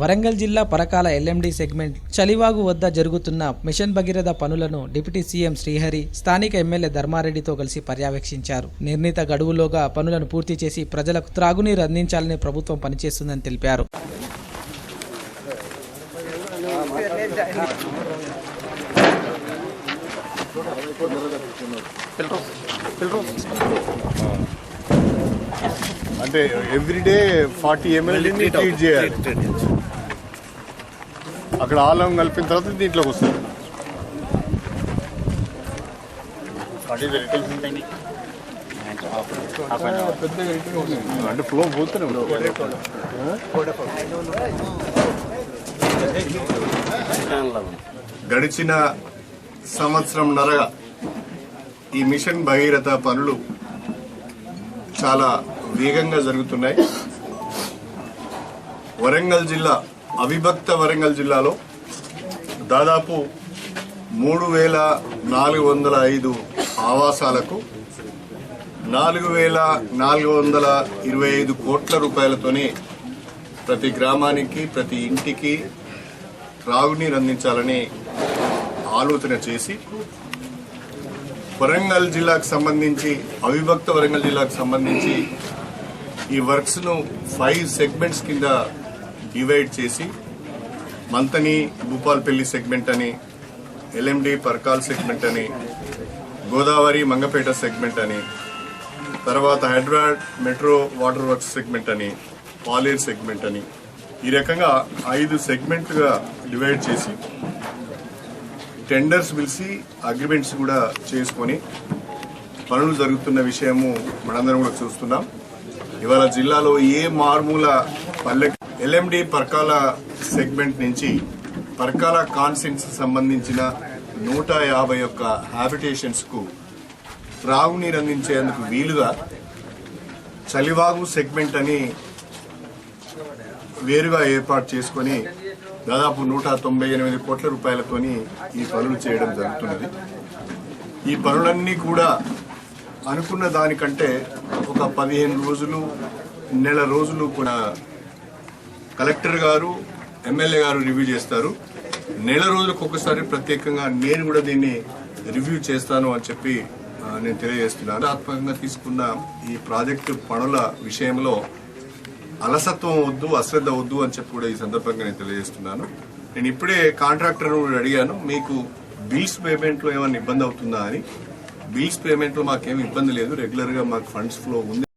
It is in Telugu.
వరంగల్ జిల్లా పరకాల ఎల్ఎండి సెగ్మెంట్ చలివాగు వద్ద జరుగుతున్న మిషన్ భగీరథ పనులను డిప్యూటీ సీఎం శ్రీహరి స్థానిక ఎమ్మెల్యే ధర్మారెడ్డితో కలిసి పర్యవేక్షించారు. నిర్ణీత గడువులోగా పనులను పూర్తి చేసి ప్రజలకు త్రాగునీరు అందించాలని ప్రభుత్వం పనిచేస్తుందని తెలిపారు. అంటే ఎవ్రీడే ఫార్టీ ఎంఎల్ ట్రీట్ చేయాలి. అక్కడ ఆలం కలిపిన తర్వాత దీంట్లోకి వస్తుంది. అంటే ఫ్లో. గడిచిన సంవత్సరం నరగా ఈ మిషన్ భగీరథ పనులు చాలా వేగంగా జరుగుతున్నాయి. వరంగల్ జిల్లా అవిభక్త వరంగల్ జిల్లాలో దాదాపు మూడు వేల నాలుగు వందల ఐదు ఆవాసాలకు నాలుగు వేల నాలుగు వందల ఇరవై ఐదు కోట్ల రూపాయలతోనే ప్రతి గ్రామానికి ప్రతి ఇంటికి త్రాగునీరు అందించాలని ఆలోచన చేసి వరంగల్ జిల్లాకు సంబంధించి అవిభక్త వరంగల్ జిల్లాకు సంబంధించి ఈ వర్క్స్ను ఫైవ్ సెగ్మెంట్స్ కింద డివైడ్ చేసి మంతని భూపాల్పల్లి సెగ్మెంట్ అని ఎల్ఎండి పర్కాల్ సెగ్మెంట్ అని గోదావరి మంగపేట సెగ్మెంట్ అని తర్వాత Hyderabad metro water works segment అని పాలేర్ సెగ్మెంట్ అని ఈ రకంగా ఐదు సెగ్మెంట్గా డివైడ్ చేసి టెండర్స్ పిలిచి అగ్రిమెంట్స్ కూడా చేసుకొని పనులు జరుగుతున్న విషయము మనందరం కూడా చూస్తున్నాం. ఇవాళ జిల్లాలో ఏ మారుమూల పల్లె ఎల్ఎండి పర్కాల సెగ్మెంట్ నుంచి పర్కాల కాన్సెంట్స్ సంబంధించిన నూట యాభై ఒక్క హ్యాబిటేషన్స్కు త్రాగునీరు అందించేందుకు వీలుగా చలివాగు సెగ్మెంట్ అని వేరుగా ఏర్పాటు చేసుకొని దాదాపు నూట తొంభై ఎనిమిది కోట్ల రూపాయలతోని ఈ పనులు చేయడం జరుగుతున్నది. ఈ పనులన్నీ కూడా అనుకున్న దానికంటే ఒక పదిహేను రోజులు నెల రోజులు కూడా కలెక్టర్ గారు ఎమ్మెల్యే గారు రివ్యూ చేస్తారు. నెల రోజులకు ఒకసారి ప్రత్యేకంగా నేను కూడా దీన్ని రివ్యూ చేస్తాను అని చెప్పి నేను తెలియజేస్తున్నాను. ఆత్మకంగా తీసుకున్న ఈ ప్రాజెక్టు పనుల విషయంలో అలసత్వం వద్దు అశ్రద్ధ వద్దు అని చెప్పి కూడా ఈ సందర్భంగా నేను తెలియజేస్తున్నాను. నేను ఇప్పుడే కాంట్రాక్టర్ను అడిగాను మీకు బిల్స్ పేమెంట్లో ఏమైనా ఇబ్బంది అవుతుందా అని. బిల్స్ పేమెంట్లో మాకేం ఇబ్బంది లేదు రెగ్యులర్గా మాకు ఫండ్స్ ఫ్లో ఉంది.